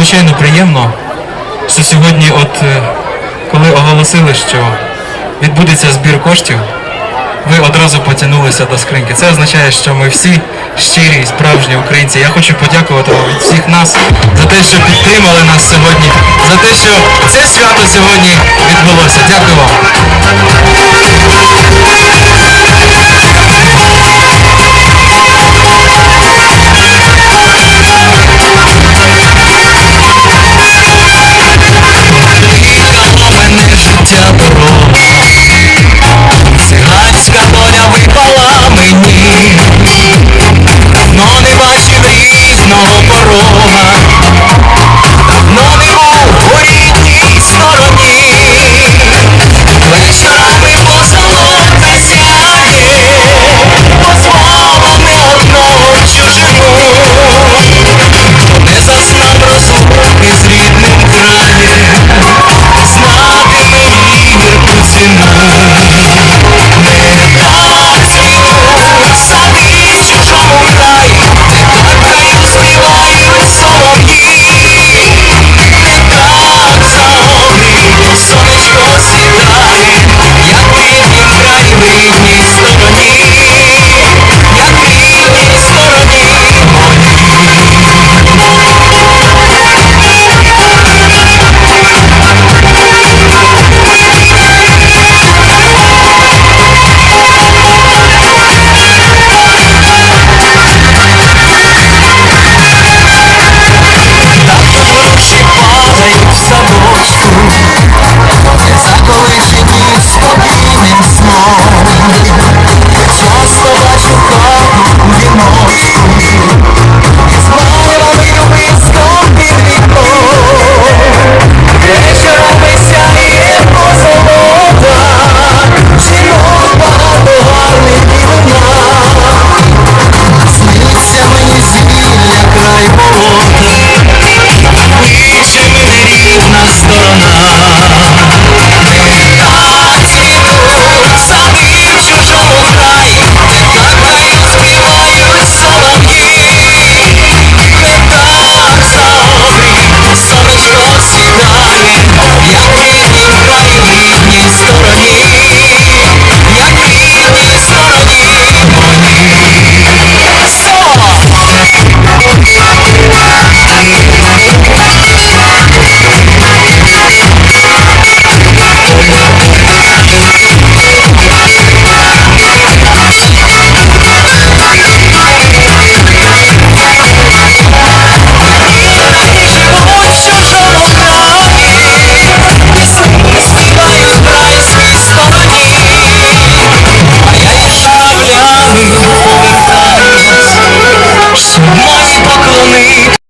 надзвичайно приємно, що сьогодні, от е, коли оголосили, що відбудеться збір коштів, ви одразу потягнулися до скриньки. Це означає, що ми всі щирі, справжні українці. Я хочу подякувати вам від всіх нас за те, що підтримали нас сьогодні, за те, що це свято сьогодні відбулося. Дякую вам.